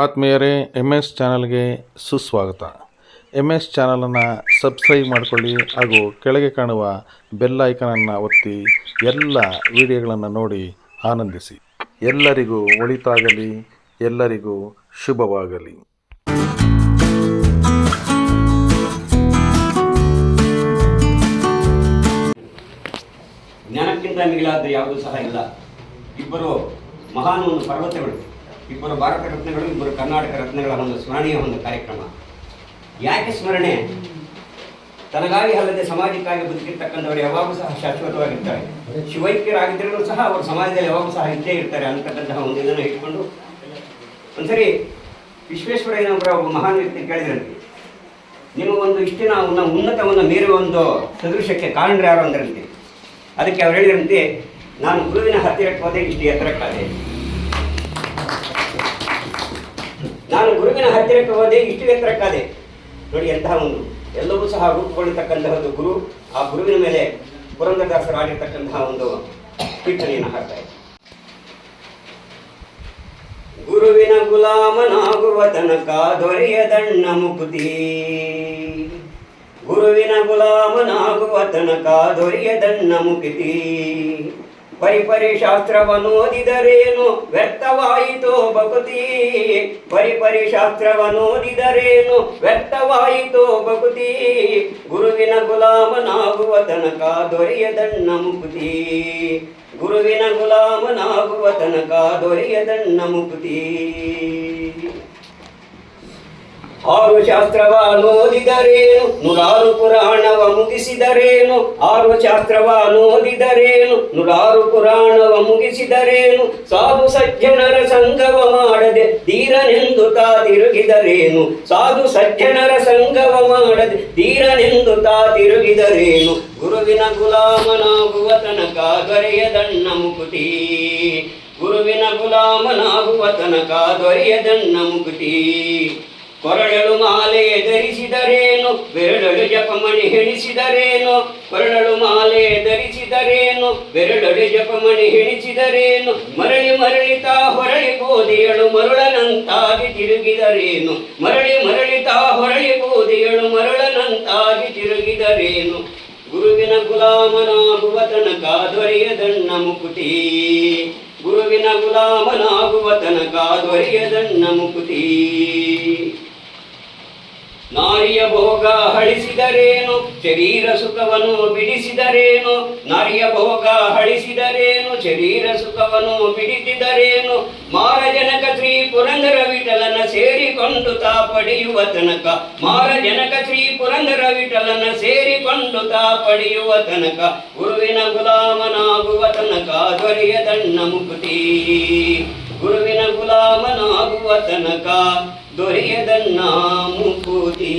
ಆತ್ಮೀಯರೇ M S ಚಾನಲ್ಗೆ ಸುಸ್ವಾಗತ. ಎಂ ಎಸ್ ಚಾನಲನ್ನು ಸಬ್ಸ್ಕ್ರೈಬ್ ಮಾಡಿಕೊಳ್ಳಿ ಹಾಗೂ ಕೆಳಗೆ ಕಾಣುವ ಬೆಲ್ ಐಕನನ್ನು ಒತ್ತಿ ಎಲ್ಲ ವಿಡಿಯೋಗಳನ್ನು ನೋಡಿ ಆನಂದಿಸಿ. ಎಲ್ಲರಿಗೂ ಒಳಿತಾಗಲಿ, ಎಲ್ಲರಿಗೂ ಶುಭವಾಗಲಿ. ಜ್ಞಾನಕ್ಕಿಂತ ಮಿಗಿಲಾದ ಯಾವುದೂ ಸಹ ಇಲ್ಲ. ಇಬ್ಬರು ಮಹಾನ್ ಒಂದು ಪರ್ವತಗಳು ಇಬ್ಬರು ಭಾರತ ರತ್ನಗಳು, ಇಬ್ಬರು ಕರ್ನಾಟಕ ರತ್ನಗಳ ಒಂದು ಸ್ಮರಣೀಯ ಒಂದು ಕಾರ್ಯಕ್ರಮ. ಯಾಕೆ ಸ್ಮರಣೆ? ತನಗಾಗಿ ಅಲ್ಲದೆ ಸಮಾಜಕ್ಕಾಗಿ ಬದುಕಿರ್ತಕ್ಕಂಥವ್ರು ಯಾವಾಗೂ ಸಹ ಶಾಶ್ವತವಾಗಿರ್ತಾರೆ. ಶಿವೈಕ್ಯರಾಗಿದ್ದರೂ ಸಹ ಅವರು ಸಮಾಜದಲ್ಲಿ ಯಾವಾಗೂ ಸಹ ಇದ್ದೇ ಇರ್ತಾರೆ ಅಂತಕ್ಕಂತಹ ಒಂದು ಇದನ್ನು ಇಟ್ಕೊಂಡು. ಒಂದ್ಸರಿ ವಿಶ್ವೇಶ್ವರಯ್ಯನವರ ಒಬ್ಬ ಮಹಾನ್ ವ್ಯಕ್ತಿ ಕೇಳಿದ್ರಂತೆ ಒಂದು ಇಷ್ಟಿನ ಒಂದು ಉನ್ನತವನ್ನು ಮೀರುವ ಒಂದು ಸದೃಶಕ್ಕೆ ಕಾರಣರು ಯಾರು ಅಂದ್ರಂತೆ? ಅದಕ್ಕೆ ಅವ್ರು ಹೇಳಿದ್ರಂತೆ, ನಾನು ಗುರುವಿನ ಹತ್ತಿರಕ್ಕೆ ಹೋದೆ ಇಷ್ಟು ಎತ್ತರಕ್ಕಾದೆ. ನಾನು ಗುರುವಿನ ಹತ್ತಿರಕ್ಕೆ ಹೋದೆ, ಇಷ್ಟು ಎತ್ತರಕ್ಕಾದೆ. ನೋಡಿ, ಎಂತಹ ಒಂದು ಎಲ್ಲವೂ ಸಹ ರೂಪುಗೊಳ್ಳತಕ್ಕಂತಹದ್ದು ಗುರು, ಆ ಗುರುವಿನ ಮೇಲೆ ಪುರಂದರದಾಸರು ಒಂದು ಕೀರ್ತನೆಯನ್ನು ಹಾಡ್ತಾ ಗುರುವಿನ ಗುಲಾಮನಾಗುವ ತನಕ ದೊರೆಯದಣ್ಣ ಮುಕುತಿ. ಗುರುವಿನ ಗುಲಾಮನಾಗುವ ತನಕ ದೊರೆಯದಣ್ಣ ಮುಕುತಿ. ಪರಿಪರಿ ಶಾಸ್ತ್ರವನ್ನು ಓದಿದರೇನು? ವ್ಯರ್ಥವಾಯಿತೋ ಭಕುತಿ. ಪರಿಪರಿ ಶಾಸ್ತ್ರವನ್ನು ವ್ಯರ್ಥವಾಯಿತೋ ಭಕುತಿ. ಗುರುವಿನ ಗುಲಾಮನಾಗುವ ತನಕ ದೊರೆಯದಣ್ಣ ಮುಕುತಿ. ಗುರುವಿನ ಗುಲಾಮನಾಗುವ ತನಕ ದೊರೆಯದಣ್ಣ ಮುಕುತಿ. ಆರು ಶಾಸ್ತ್ರವ ಓದಿದರೇನು? ನೂರಾರು ಪುರಾಣವ ಮುಗಿಸಿದರೇನು? ಆರು ಶಾಸ್ತ್ರವ ನೋದಿದರೇನು ನೂರಾರು ಪುರಾಣವ ಮುಗಿಸಿದರೇನು? ಸಾಧು ಸಜ್ಜನರ ಸಂಗವ ಮಾಡದೆ ಧೀರನೆಂದು ತಾ ತಿರುಗಿದರೇನು ಸಾಧು ಸಜ್ಜನರ ಸಂಗವ ಮಾಡದೆ ಧೀರನೆಂದು ತಾ ತಿರುಗಿದರೇನು ಗುರುವಿನ ಗುಲಾಮನಾಗುವ ತನಕ ದೊರೆಯದಣ್ಣ ಮುಕುಟಿ. ಗುರುವಿನ ಗುಲಾಮನಾಗುವ ತನಕ ದೊರೆಯದಣ್ಣ ಮುಕುತಿ ಕೊರಳಲು ಮಾಲೆ ಧರಿಸಿದರೇನು ಬೆರಳಲು ಜಪಮಣಿ ಹೆಣಿಸಿದರೇನು? ಮರಳಳು ಮಾಲೆ ಧರಿಸಿದರೇನು? ಬೆರಳಡೆ ಜಪಮಣಿ ಹೆಣಿಸಿದರೇನು? ಮರಳಿ ಮರಳಿತ ಹೊರಳಿ ಬೋಧಿಯಳು ಮರುಳನಂತಾಗಿ ತಿರುಗಿದರೇನು? ಮರಳಿ ಮರಳಿತ ಹೊರಳಿ ಬೋಧಿಯಳು ಮರುಳನಂತಾಗಿ ತಿರುಗಿದರೇನು? ಗುರುವಿನ ಗುಲಾಮನಾಗುವ ತನಕ ದೊರೆಯದಣ್ಣ ಮುಕುತಿ ಗುರುವಿನ ಗುಲಾಮನಾಗುವ ತನಕ ದೊರೆಯದಣ್ಣ ಮುಕುತಿ ನಾರಿಯ ಭೋಗ ಹಳಿಸಿದರೇನು? ಶರೀರ ಸುಖವನ್ನು ಬಿಡಿಸಿದರೇನು? ನಾರಿಯ ಭೋಗ ಹಳಿಸಿದರೇನು? ಶರೀರ ಸುಖವನ್ನು ಬಿಡಿಸಿದರೇನು? ಮಾರಜನಕ ಶ್ರೀ ಪುರಂದರ ವಿಠಲನ ಸೇರಿಕೊಂಡು ತಾ ಪಡೆಯುವ ತನಕ. ಮಾರಜನಕ ಶ್ರೀ ಪುರಂದರ ವಿಠಲನ ಸೇರಿಕೊಂಡು ತಾ ಪಡೆಯುವ ತನಕ. ಗುರುವಿನ ಗುಲಾಮನಾಗುವ ತನಕ ದೊರೆಯದಣ್ಣ ಮುಕುತಿ. ಗುರುವಿನ ಗುಲಾಮನಾಗುವ ತನಕ ದೊರೆಯದಣ್ಣ ಮುಕುತಿ